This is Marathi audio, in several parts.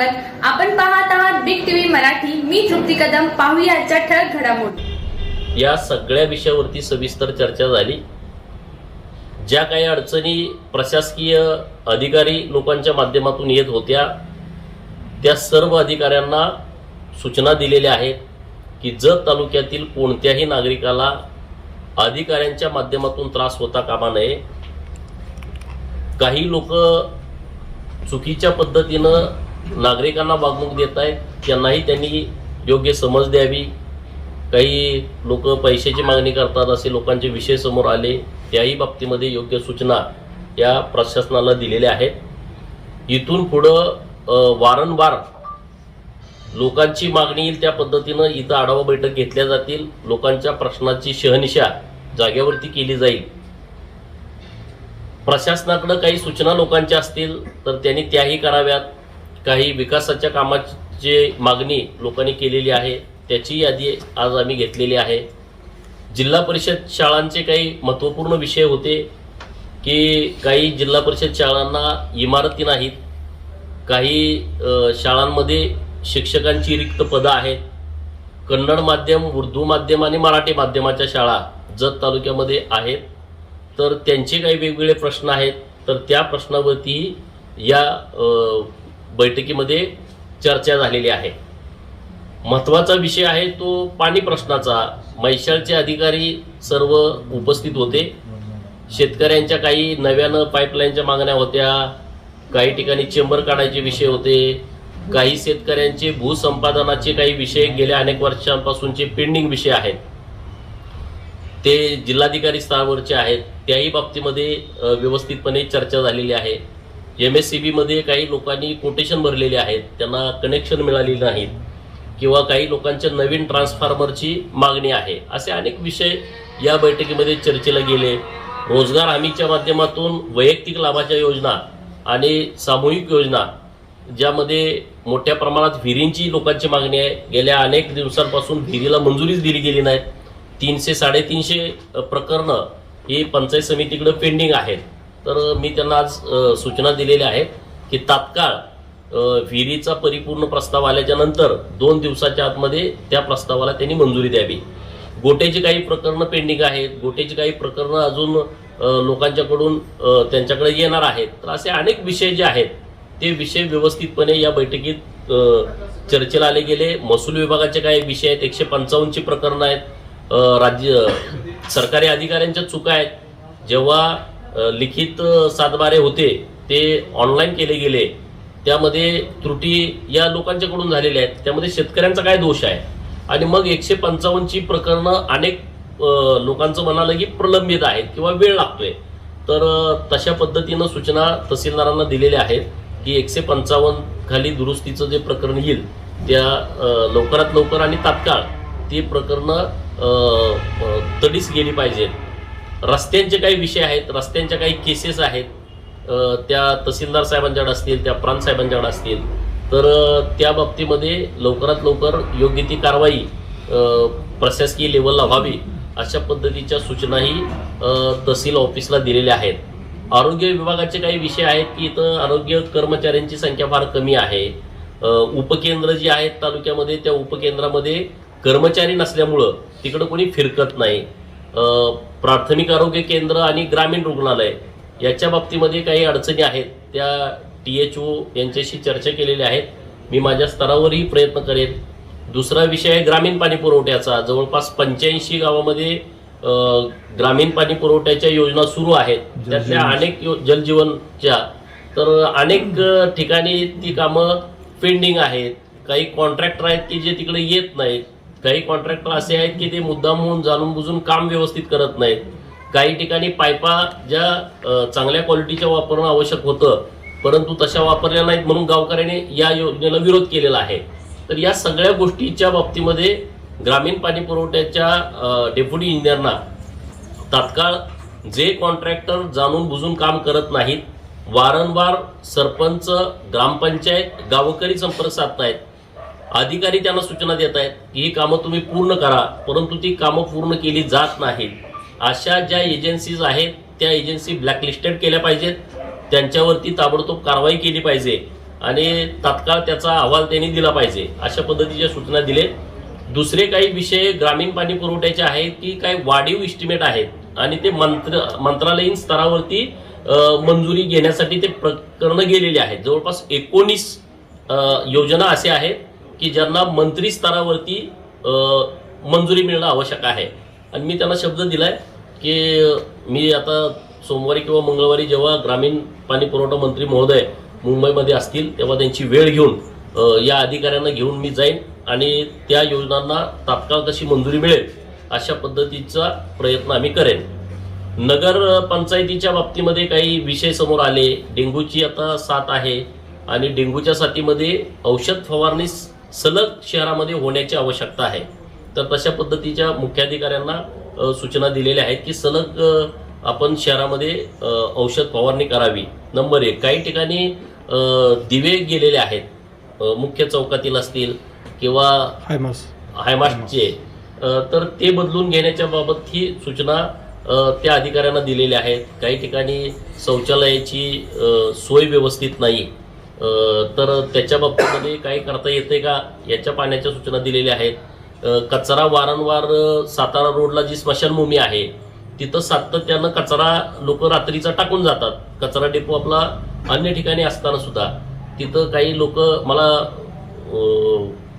स्वागत. आपण पाहत आहात बिग टीव्ही मराठी. मी तृप्ती कदम. पाहूया आजच्या ठळक घडामोडी. या सगळ्या विषयावरती सविस्तर चर्चा झाली. ज्या काही अडचणी प्रशासकीय अधिकारी लोकांच्या माध्यमातून येत होत्या त्या सर्व अधिकाऱ्यांना सूचना दिलेल्या आहेत की जत तालुक्यातील कोणत्याही नागरिकाला अधिकाऱ्यांच्या माध्यमातून त्रास होता कामा नये काही लोक चुकीच्या पद्धतीनं नागरिकांना वागणूक देत आहेत त्यांनाही त्यांनी योग्य समज द्यावी. काही लोक पैशाची मागणी करतात असे लोकांचे विषय समोर आले त्याही बाबतीमध्ये योग्य सूचना या प्रशासनाला दिलेल्या आहेत. इथून पुढं वारंवार लोकांची मागणी येईल त्या पद्धतीनं इथं आढावा बैठक घेतल्या जातील. लोकांच्या प्रश्नाची शहनिशा जागेवरती केली जाईल. प्रशासनाकडं काही सूचना लोकांच्या असतील तर त्यांनी त्याही कराव्यात. काही विकासाच्या कामाची मागणी लोकांनी केलेली आहे त्याची यादी आज आम्ही घेतलेली आहे. जिल्हा परिषद शाळांचे काही महत्त्वपूर्ण विषय होते की काही जिल्हा परिषद शाळांना इमारती नाहीत काही शाळांमध्ये शिक्षकांची रिक्त पदं आहेत. कन्नड माध्यम उर्दू माध्यम आणि मराठी माध्यमाच्या शाळा जत तालुक्यामध्ये आहेत. तर त्यांचे काही वेगवेगळे प्रश्न आहेत. तर त्या प्रश्नावरती या बैठकीमध्ये चर्चा झालेली आहे. महत्त्वाचा विषय आहे तो पाणी प्रश्नाचा. मैशाळचे अधिकारी सर्व उपस्थित होते. शेतकऱ्यांच्या काही नव्यानं पाईपलाईनच्या मागण्या होत्या. काही ठिकाणी चेंबर काढायचे विषय होते. काही शेतकऱ्यांचे भूसंपादनाचे काही विषय गेल्या अनेक वर्षांपासूनचे पेंडिंग विषय आहेत. ते जिल्हाधिकारी स्तरावरचे आहेत. त्याही बाबतीमध्ये व्यवस्थितपणे चर्चा झालेली आहे. एम एस सी बीमध्ये काही लोकांनी कोटेशन भरलेले आहेत. त्यांना कनेक्शन मिळालेली नाहीत. किंवा काही लोकांच्या नवीन ट्रान्सफॉर्मरची मागणी आहे. असे अनेक विषय या बैठकीमध्ये चर्चेला गेले. रोजगार हमीच्या माध्यमातून वैयक्तिक लाभाच्या योजना आणि सामूहिक योजना ज्यामध्ये मोठ्या प्रमाणात विहिरींची लोकांची मागणी आहे. गेल्या अनेक दिवसांपासून विहिरीला मंजुरीच दिली गेली नाही. तीनशे साडेतीनशे प्रकरणं ही पंचायत समितीकडे पेंडिंग आहेत. तर मी त्यांना आज सूचना दिलेल्या आहेत की तात्काळ विहिरीचा परिपूर्ण प्रस्ताव आल्याच्यानंतर दोन दिवसाच्या आतमध्ये त्या प्रस्तावाला त्यांनी मंजुरी द्यावी. गोट्याची काही प्रकरणं पेंडिंग आहेत. गोट्याची काही प्रकरणं अजून लोकांच्याकडून त्यांच्याकडे येणार आहेत. तर असे अनेक विषय जे आहेत ते विषय व्यवस्थितपणे या बैठकीत चर्चेला आले गेले. महसूल विभागाचे काही विषय आहेत. एकशे पंचावन्नची प्रकरणं आहेत. राज्य सरकारी अधिकाऱ्यांच्या चुका आहेत. जेव्हा लिखित सातबारे होते ते ऑनलाईन केले गेले. त्यामध्ये त्रुटी या लोकांच्याकडून झालेल्या आहेत. त्यामध्ये शेतकऱ्यांचा काय दोष आहे? आणि मग एकशे पंचावन्नची प्रकरणं अनेक लोकांचं म्हणालं की प्रलंबित आहेत किंवा वेळ लागतोय. तर तशा पद्धतीनं सूचना तहसीलदारांना दिलेल्या आहेत की एकशे पंचावन्न खाली दुरुस्तीचं जे प्रकरण येईल त्या लवकरात लवकर आणि तात्काळ ती प्रकरणं तडीस गेली पाहिजेत. रस्त्यांचे काही विषय आहेत रस्त्यांच्या काही केसेस आहेत. त्या तहसीलदार साहेबांच्याकडे असतील त्या प्रांत साहेबांच्याकडे असतील. तर त्या बाबतीमध्ये लवकरात लवकर योग्य ती कारवाई प्रशासकीय लेवलला व्हावी अशा पद्धतीच्या सूचनाही तहसील ऑफिसला दिलेल्या आहेत. आरोग्य विभागाचे काही विषय आहेत की इथं आरोग्य कर्मचाऱ्यांची संख्या फार कमी आहे. उपकेंद्र जी आहेत तालुक्यामध्ये त्या उपकेंद्रामध्ये कर्मचारी नसल्यामुळं तिकडं कोणी फिरकत नाही. प्राथमिक आरोग्य केंद्र आणि ग्रामीण रुग्णालय याच्या बाबतीमध्ये काही अडचणी आहेत. त्या टी एच ओ यांच्याशी चर्चा केलेल्या आहेत. मी माझ्या स्तरावरही प्रयत्न करेन. दुसरा विषय आहे ग्रामीण पाणी पुरवठ्याचा. जवळपास पंच्याऐंशी गावामध्ये ग्रामीण पाणी पुरवठ्याच्या योजना सुरू आहेत. त्यातल्या अनेक यो- जलजीवनच्या तर अनेक ठिकाणी ती कामं पेंडिंग आहेत. काही कॉन्ट्रॅक्टर आहेत की जे तिकडे येत नाहीत. काही कॉन्ट्रॅक्टर असे आहेत की ते मुद्दाम होऊन जाणून बुजून काम व्यवस्थित करत नाहीत. काही ठिकाणी पायपा ज्या चांगल्या क्वालिटीच्या वापरणं आवश्यक होतं परंतु तशा वापरल्या नाहीत म्हणून गावकऱ्याने या योजनेला विरोध केलेला आहे. तर या सगळ्या गोष्टीच्या बाबतीमध्ये ग्रामीण पाणी पुरवठ्याच्या डेप्युटी इंजिनियरना तात्काळ जे कॉन्ट्रॅक्टर जाणून बुजून काम करत नाहीत वारंवार सरपंच ग्रामपंचायत गावकरी संपर्क साधतायत. अधिकारी त्यांना सूचना देत आहेत की ही कामं तुम्ही पूर्ण करा परंतु ती कामं पूर्ण केली जात नाहीत. अशा ज्या एजन्सीज आहेत त्या एजन्सी ब्लॅकलिस्टेड केल्या पाहिजेत. त्यांच्यावरती ताबडतोब कारवाई केली पाहिजे आणि तात्काळ त्याचा अहवाल त्यांनी दिला पाहिजे अशा पद्धतीच्या सूचना दिले दुसरे काही विषय ग्रामीण पाणी पुरवठ्याचे आहेत की काही वाढीव इस्टिमेट आहेत आणि ते मंत्र मंत्रालयीन स्तरावरती मंजुरी घेण्यासाठी ते प्रकरणं गेलेले आहेत. जवळपास एकोणीस योजना असे आहेत. की ज्यांना मंत्री स्तरावरती मंजुरी मिळणं आवश्यक आहे. आणि मी त्यांना शब्द दिलाय की मी आता सोमवारी किंवा मंगळवारी जेव्हा ग्रामीण पाणी पुरवठा मंत्री महोदय मुंबईमध्ये असतील तेव्हा त्यांची वेळ घेऊन या अधिकाऱ्यांना घेऊन मी जाईन आणि त्या योजनांना तात्काळ कशी मंजुरी मिळेल अशा पद्धतीचा प्रयत्न आम्ही करेन. नगर पंचायतीच्या बाबतीमध्ये काही विषय समोर आले. डेंग्यूची आता साथ आहे आणि डेंग्यूच्या साथीमध्ये औषध फवारणीस सलग शहरामध्ये होण्याची आवश्यकता आहे. तर तशा पद्धतीच्या मुख्याधिकाऱ्यांना सूचना दिलेल्या आहेत की सलग आपण शहरामध्ये औषध फवारणी करावी. नंबर एक काही ठिकाणी दिवे गेलेले आहेत. मुख्य चौकातील असतील किंवा हायमास हायमास्टचे तर ते बदलून घेण्याच्या बाबत ही सूचना त्या अधिकाऱ्यांना दिलेल्या आहेत. काही ठिकाणी शौचालयाची सोय व्यवस्थित नाही. तर त्याच्या बाबतीमध्ये काय करता येते का? याच्या पाण्याच्या सूचना दिलेल्या आहेत. कचरा वारंवार सातारा रोडला जी स्मशानभूमी आहे तिथं सातत्यानं कचरा लोक रात्रीचा टाकून जातात. कचरा डेपो आपला अन्य ठिकाणी असताना सुद्धा. तिथं काही लोक मला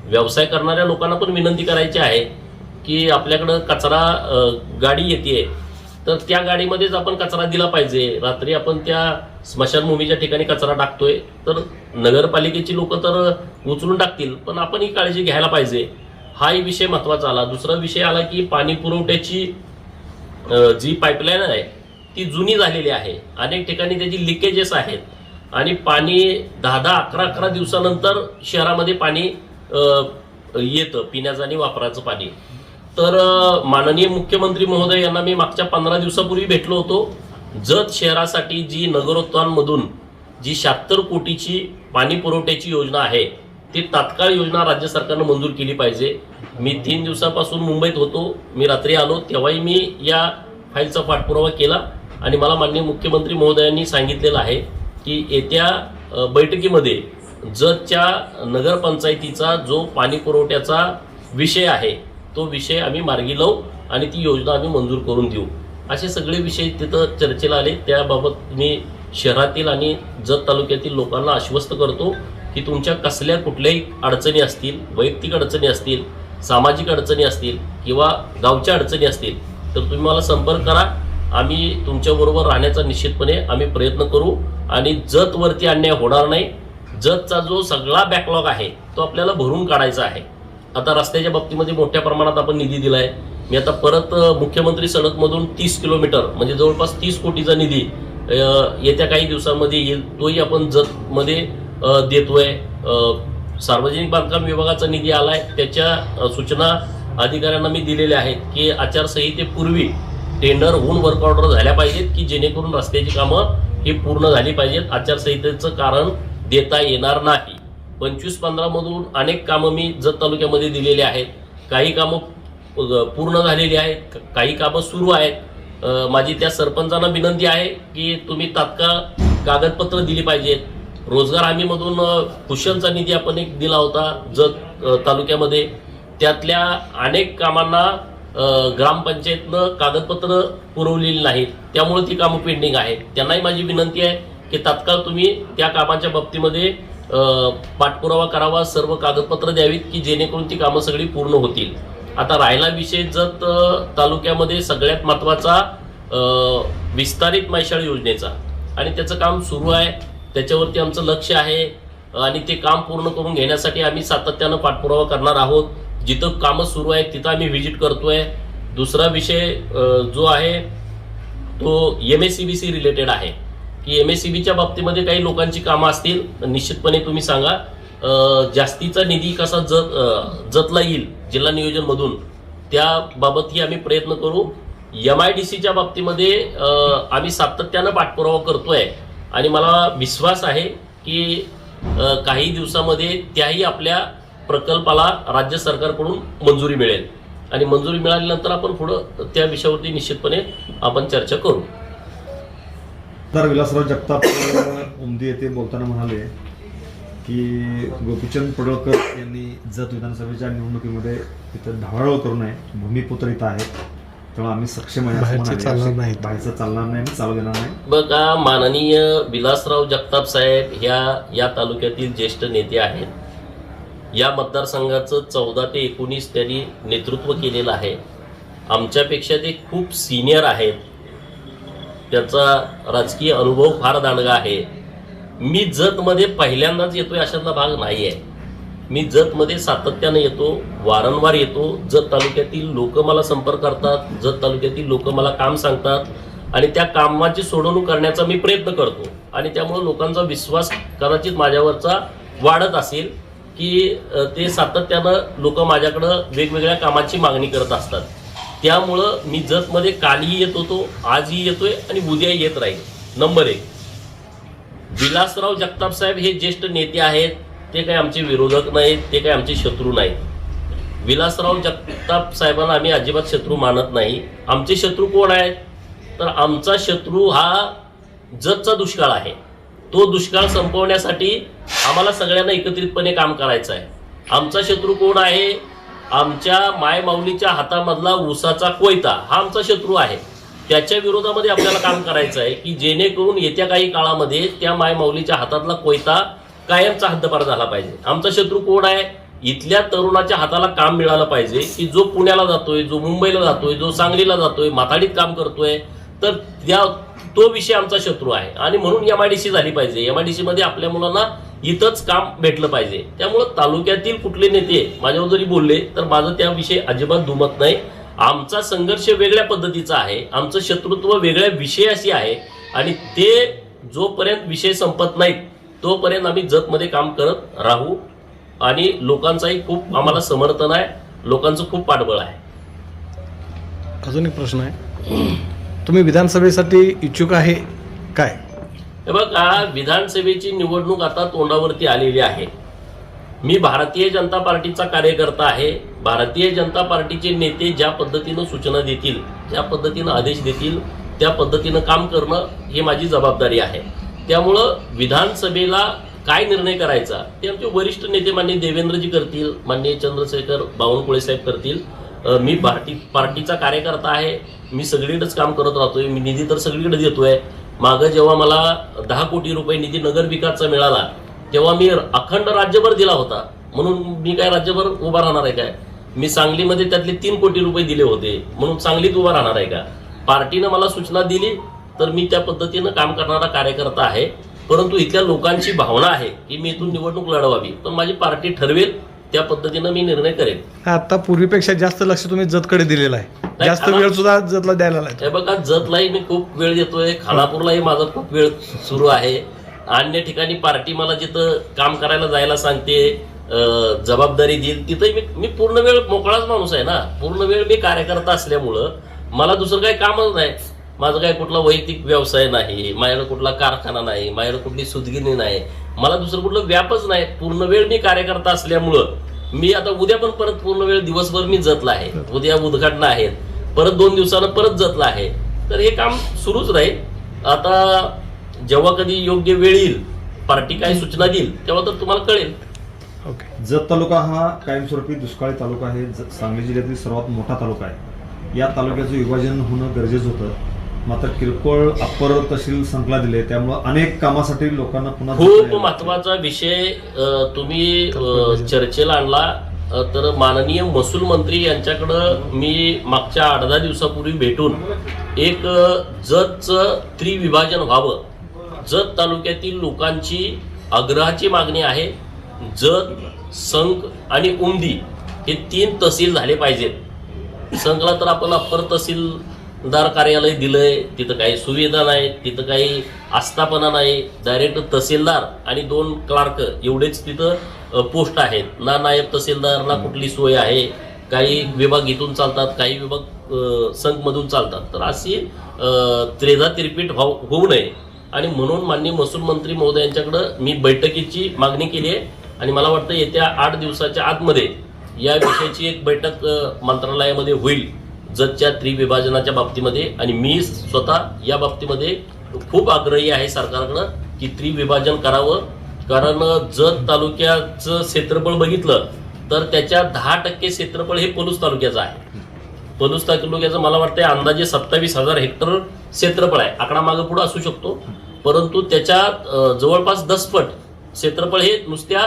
व्यवसाय करणाऱ्या लोकांना पण विनंती करायची आहे की आपल्याकडं कचरा गाडी येते तर त्या गाडीमध्येच आपण कचरा दिला पाहिजे. रात्री आपण त्या स्मशानभूमीच्या ठिकाणी कचरा टाकतोय. तर नगरपालिकेची लोक तर उचलून टाकतील पण आपण ही काळजी घ्यायला पाहिजे. हाही विषय महत्त्वाचा आला. दुसरा विषय आला की पाणी पुरवठ्याची जी पाईपलाईन आहे ती जुनी झालेली आहे. अनेक ठिकाणी त्याची लिकेजेस आहेत. आणि पाणी दहा दहा अकरा अकरा दिवसानंतर शहरामध्ये पाणी येतं पिण्याचं आणि वापराचं पाणी. तर माननीय मुख्यमंत्री महोदय यांना मी मागच्या पंधरा दिवसापूर्वी भेटलो होतो. जत शहरासाठी जी नगरोत्थानमधून जी शहात्तर कोटीची पाणी पुरवठ्याची योजना आहे ती तात्काळ योजना राज्य सरकारनं मंजूर केली पाहिजे. मी तीन दिवसापासून मुंबईत होतो. मी रात्री आलो. तेव्हाही मी या फाईलचा पाठपुरावा केला आणि मला माननीय मुख्यमंत्री महोदयांनी सांगितलेलं आहे की येत्या बैठकीमध्ये जतच्या नगरपंचायतीचा जो पाणी पुरवठ्याचा विषय आहे तो विषय आम्ही मार्गी लावू आणि ती योजना आम्ही मंजूर करून देऊ. असे सगळे विषय तिथं चर्चेला आले. त्याबाबत मी शहरातील आणि जत तालुक्यातील लोकांना आश्वस्त करतो की तुमच्या कसल्या कुठल्याही अडचणी असतील वैयक्तिक अडचणी असतील सामाजिक अडचणी असतील किंवा गावच्या अडचणी असतील तर तुम्ही मला संपर्क करा. आम्ही तुमच्याबरोबर राहण्याचा निश्चितपणे आम्ही प्रयत्न करू आणि जतवरती अन्याय होणार नाही. जतचा जो सगळा बॅकलॉग आहे तो आपल्याला भरून काढायचा आहे. आता रस्त्याच्या बाबतीमध्ये मोठ्या प्रमाणात आपण निधी दिलाय. मी आता परत मुख्यमंत्री सडकमधून तीस किलोमीटर म्हणजे जवळपास तीस कोटीचा निधी येत्या काही दिवसांमध्ये येईल तोही आपण जतमध्ये देतोय. सार्वजनिक बांधकाम विभागाचा निधी आलाय. त्याच्या सूचना अधिकाऱ्यांना मी दिलेल्या आहेत की आचारसंहितेपूर्वी टेंडर होऊन वर्क ऑर्डर झाल्या पाहिजेत की जेणेकरून रस्त्याची कामं ही पूर्ण झाली पाहिजेत. आचारसंहितेचं कारण देता येणार नाही. पंचवीस पंधरामधून अनेक कामं मी जत तालुक्यामध्ये दिलेली आहेत. काही कामं पूर्ण झालेली आहेत. काही कामं सुरू आहेत. माझी त्या सरपंचांना विनंती आहे की तुम्ही तात्काळ कागदपत्र दिली पाहिजेत. रोजगार हमीमधून कुशलचा निधी आपण एक दिला होता जत तालुक्यामध्ये. त्यातल्या अनेक कामांना ग्रामपंचायतनं कागदपत्र पुरवलेली नाहीत. त्यामुळे ती कामं पेंडिंग आहेत. त्यांनाही माझी विनंती आहे की तात्काळ तुम्ही त्या कामाच्या बाबतीमध्ये पाठपुरावा करावा सर्व कागदपत्र द्यावीत की जेणेकरून ती कामं सगळी पूर्ण होतील. आता राहिला विषय जत तालुक्यामध्ये सगळ्यात महत्त्वाचा विस्तारित मायशाळ योजनेचा. आणि त्याचं काम सुरू आहे. त्याच्यावरती आमचं लक्ष आहे. आणि ते काम पूर्ण करून घेण्यासाठी आम्ही सातत्यानं पाठपुरावा करणार आहोत. जिथं कामं सुरू आहेत तिथं आम्ही व्हिजिट करतोय. दुसरा विषय जो आहे तो M S C B C related आहे. की एम एस सी बीच्या बाबतीमध्ये काही लोकांची कामं असतील निश्चितपणे तुम्ही सांगा. जास्तीचा निधी कसा जत जतला येईल जिल्हा नियोजनमधून त्याबाबतही आम्ही प्रयत्न करू. एम आय डी सीच्या बाबतीमध्ये आम्ही सातत्यानं पाठपुरावा करतोय. आणि मला विश्वास आहे की काही दिवसामध्ये त्याही आपल्या प्रकल्पाला राज्य सरकारकडून मंजुरी मिळेल. आणि मंजुरी मिळाल्यानंतर आपण पुढं त्या विषयावरती निश्चितपणे आपण चर्चा करू. तर विलासराव जगताप उमदी येथे बोलताना म्हणाले की गोपीचंद पडळकर यांनी जत विधानसभेच्या निवडणुकीमध्ये इथं ढावळ करू नये. भूमिपुत्र इथं आहेत. तेव्हा आम्ही सक्षम आहे बाहेरचे. चालणार नाहीत. बाहेरचं चालणार नाही आणि चालू देणार नाही. बघा माननीय विलासराव जगताप साहेब ह्या या तालुक्यातील ज्येष्ठ नेते आहेत. या मतदारसंघाचं चौदा ते एकोणीस त्यांनी नेतृत्व केलेलं आहे. आमच्यापेक्षा ते खूप सिनियर आहेत. त्याचा राजकीय अनुभव फार दांडगा आहे. मी जतमध्ये पहिल्यांदाच येतोय अशातला भाग नाही आहे मी जतमध्ये सातत्यानं येतो वारंवार येतो. जत तालुक्यातील लोक मला संपर्क करतात जत तालुक्यातील लोक मला काम सांगतात आणि त्या कामाची सोडवणूक करण्याचा मी प्रयत्न करतो. आणि त्यामुळे लोकांचा विश्वास कदाचित माझ्यावरचा वाढत असेल की ते सातत्यानं लोक माझ्याकडं वेगवेगळ्या कामाची मागणी करत असतात. त्यामुळं मी जतमध्ये कालही येत होतो आजही येतोय आणि उद्याही येत राहील. नंबर एक. विलासराव जगताप साहेब हे ज्येष्ठ नेते आहेत. ते काही आमचे विरोधक नाहीत ते काही आमचे शत्रू नाहीत. विलासराव जगताप साहेबांना आम्ही अजिबात शत्रू मानत नाही. आमचे शत्रू कोण आहेत? तर आमचा शत्रू हा जतचा दुष्काळ आहे. तो दुष्काळ संपवण्यासाठी आम्हाला सगळ्यांना एकत्रितपणे काम करायचं आहे. आमचा शत्रू कोण आहे? आमच्या मायमाऊलीच्या हातामधला ऊसाचा कोयता हा आमचा शत्रू आहे. त्याच्या विरोधामध्ये आपल्याला काम करायचं आहे की जेणेकरून येत्या काही काळामध्ये त्या मायमाऊलीच्या हातातला कोयता कायमचा हद्दपार झाला पाहिजे. आमचा शत्रू कोण आहे? इथल्या तरुणाच्या हाताला काम मिळालं पाहिजे की जो पुण्याला जातोय जो मुंबईला जातोय जो सांगलीला जातोय माथाडीत काम करतोय तर त्या तो विषय आमचा शत्रू आहे. आणि म्हणून एम आय डी सी झाली पाहिजे. एम आय डी मध्ये आपल्या मुलांना इथंच काम भेटलं पाहिजे. त्यामुळं तालुक्यातील कुठले नेते माझ्यावर जरी बोलले तर माझं त्याविषयी अजिबात दुमत नाही. आमचा संघर्ष वेगळ्या पद्धतीचा आहे. आमचं शत्रुत्व वेगळ्या विषयाशी आहे. आणि ते जोपर्यंत विषय संपत नाहीत तोपर्यंत आम्ही जतमध्ये काम करत राहू. आणि लोकांचाही खूप आम्हाला समर्थन आहे. लोकांचं खूप पाठबळ आहे. अजून एक प्रश्न आहे. तुम्ही विधानसभेसाठी इच्छुक आहे काय? हे बघा विधानसभेची निवडणूक आता तोंडावरती आलेली आहे. मी भारतीय जनता पार्टीचा कार्यकर्ता आहे. भारतीय जनता पार्टीचे नेते ज्या पद्धतीनं सूचना देतील ज्या पद्धतीनं आदेश देतील त्या पद्धतीनं काम करणं ही माझी जबाबदारी आहे. त्यामुळं विधानसभेला काय निर्णय करायचा ते आमचे वरिष्ठ नेते माननीय देवेंद्रजी करतील माननीय चंद्रशेखर बावनकुळे साहेब करतील. मी पार्टी पार्टीचा कार्यकर्ता आहे. मी सगळीकडेच काम करत राहतोय. मी निधी तर सगळीकडे देतोय. मागं जेव्हा मला दहा कोटी रुपये निधी नगर विकासचा मिळाला तेव्हा मी अखंड राज्यभर दिला होता. म्हणून मी काय राज्यभर उभा राहणार आहे काय? मी सांगलीमध्ये त्यातले तीन कोटी रुपये दिले होते. म्हणून सांगलीत उभा राहणार आहे का? पार्टीनं मला सूचना दिली तर मी त्या पद्धतीनं काम करणारा कार्यकर्ता आहे. परंतु इथल्या लोकांची भावना आहे की मी इथून निवडणूक लढवावी. पण माझी पार्टी ठरवेल त्या पद्धतीनं मी निर्णय करेन. आता पूर्वीपेक्षा जास्त लक्ष तुम्ही जतकडे दिलेलं आहे. जास्त वेळ सुद्धा जतला द्यायला लागला. हे बघा जतलाही मी खूप वेळ देतोय. खानापूरलाही माझा खूप वेळ सुरू आहे. अन्य ठिकाणी पार्टी मला जिथं काम करायला जायला सांगते अं, जबाबदारी देईल तिथंही मी मी पूर्ण वेळ मोकळाच माणूस आहे ना. पूर्ण वेळ मी कार्यकर्ता असल्यामुळं मला दुसरं काही कामच नाही. माझं काही कुठला वैयक्तिक व्यवसाय नाही माझ्याकडे कुठला कारखाना नाही माझ्याकडे कुठली सुदगिनी नाही. मला दुसरं कुठलं व्यापच नाही. पूर्ण वेळ मी कार्यकर्ता असल्यामुळं मी आता उद्या पण परत पूर्ण वेळ दिवसभर मी जतला आहे. उद्या उद्घाटन आहेत परत दोन दिवसानं परत जतला आहे. तर हे काम सुरूच राहील. आता जेव्हा कधी योग्य वेळ येईल पार्टी काय सूचना देईल तेव्हा तर तुम्हाला कळेल. ओके. जत तालुका हा कायमस्वरूपी दुष्काळी तालुका आहे. सांगली जिल्ह्यातील सर्वात मोठा तालुका आहे. या तालुक्याचं विभाजन होणं गरजेचं होतं. मात्र किरकोळ अप्पर तहसील संकला दिले त्यामुळं अनेक कामासाठी लोकांना पुन्हा खूप. महत्त्वाचा विषय अ, तुम्ही अ, चर्चेला आणला. अ, तर माननीय महसूल मंत्री यांच्याकडं मी मागच्या आठ दहा दिवसापूर्वी भेटून एक अ, जतचं त्रिविभाजन व्हावं. जत तालुक्यातील लोकांची आग्रहाची मागणी आहे. जत संक आणि उमदी हे तीन तहसील झाले पाहिजेत. संघला तर आपण अप्पर तहसीलदार कार्यालय दिलंय तिथं काही सुविधा नाही तिथं काही आस्थापना नाही. डायरेक्ट तहसीलदार आणि दोन क्लार्क एवढेच तिथं पोस्ट आहेत. ना नायब तहसीलदार ना कुठली सोय आहे. काही विभाग इथून चालतात काही विभाग संघमधून चालतात. तर अशी त्रेधा तिरपीट व्हाव होऊ नये. आणि म्हणून माननीय महसूल मंत्री महोदयांच्याकडं मी बैठकीची मागणी केली आहे. आणि मला वाटतं येत्या आठ दिवसाच्या आतमध्ये या विषयाची एक बैठक मंत्रालयामध्ये होईल. जतच्या त्रिविभाजनाच्या बाबतीमध्ये आणि मी स्वतः या बाबतीमध्ये खूप आग्रही आहे सरकारकडं की त्रिविभाजन करावं. कारण जत तालुक्याचं क्षेत्रफळ बघितलं तर त्याच्या दहा टक्के क्षेत्रफळ हे पलूस तालुक्याचं आहे. पलूस तालुक्याचं मला वाटतं अंदाजे सत्तावीस हजार हेक्टर क्षेत्रफळ आहे. आकडा मागे पुढे असू शकतो. परंतु त्याच्या जवळपास दसपट क्षेत्रफळ हे नुसत्या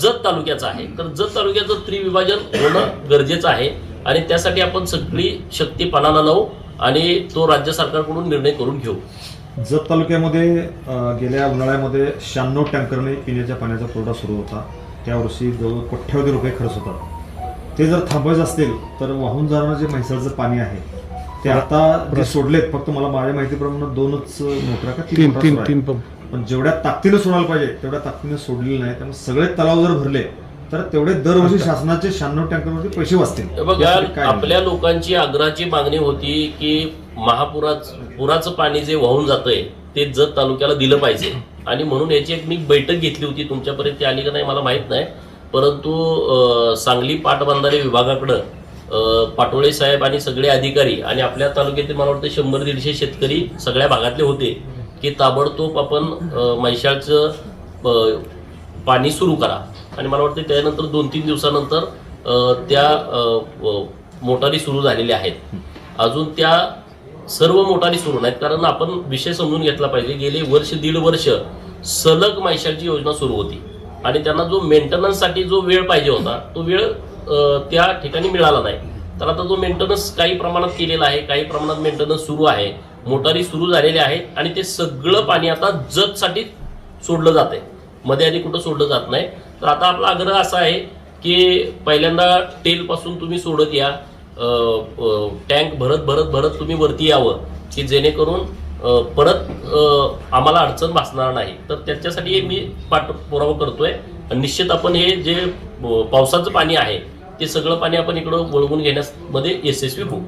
जत तालुक्याचं आहे. तर जत तालुक्याचं त्रिविभाजन होणं गरजेचं आहे. आणि त्यासाठी आपण सगळी शक्ती पणाला लावू आणि तो राज्य सरकारकडून निर्णय करून घेऊ. जत तालुक्यामध्ये गेल्या उन्हाळ्यामध्ये शहाण्णव टँकरने पिण्याच्या पाण्याचा पुरवठा सुरू होता. त्यावर्षी जवळ कोट्यावधी रुपये खर्च होता ते जर थांबवायचं असतील तर वाहून जाणारं जे म्हैसाळचं पाणी आहे ते आता जे सोडलेत फक्त मला माझ्या माहितीप्रमाणे दोनच मोटर का तीन मोटार तीन सुरू आहेत. पण जेवढ्या ताकदीनं सोडायला पाहिजे तेवढ्या ताकदीनं सोडलेले नाही. त्यामुळे सगळे तलाव जर भरले तर तेवढे दरवर्षी शासनाचे शहाण्णव टँकरवरती पैसे वाचतील. बघा. आपल्या लोकांची आग्रहाची मागणी होती की महापुराच पुराचं पाणी जे वाहून जातंय ते जत तालुक्याला दिलं पाहिजे. आणि म्हणून याची एक मी बैठक घेतली होती तुमच्यापर्यंत ती आली का नाही मला माहीत नाही. परंतु सांगली पाटबंधारे विभागाकडं पाटोळे साहेब आणि सगळे अधिकारी आणि आपल्या तालुक्यातील मला वाटतं शंभर दीडशे शेतकरी सगळ्या भागातले होते की ताबडतोब आपण अं, पाणी सुरू करा. आणि मला वाटतं त्यानंतर दोन तीन दिवसानंतर त्या मोटारी सुरू झालेल्या आहेत. अजून त्या सर्व मोटारी सुरू नाहीत कारण आपण विषय समजून घेतला पाहिजे. गेले वर्ष दीड वर्ष सलग मायशाची योजना सुरू होती. आणि त्यांना जो मेंटेनन्ससाठी जो वेळ पाहिजे होता तो वेळ त्या ठिकाणी मिळाला नाही. तर आता जो मेंटेनन्स काही प्रमाणात केलेला आहे काही प्रमाणात मेंटेनन्स सुरू आहे मोटारी सुरू झालेल्या आहेत आणि ते सगळं पाणी आता जतसाठी सोडलं जात आहे मध्ये आधी कुठं सोडलं जात नाही तर आता आपला आग्रह असा आहे की पहिल्यांदा टेलपासून तुम्ही सोडत या. टँक भरत भरत भरत तुम्ही वरती यावं की जेणेकरून परत आम्हाला अडचण भासणार नाही. तर त्याच्यासाठी हे मी पाठपुरावा करतोय. निश्चित आपण हे जे पावसाचं पाणी आहे ते सगळं पाणी आपण इकडं वळवून घेण्यामध्ये यशस्वी होऊ.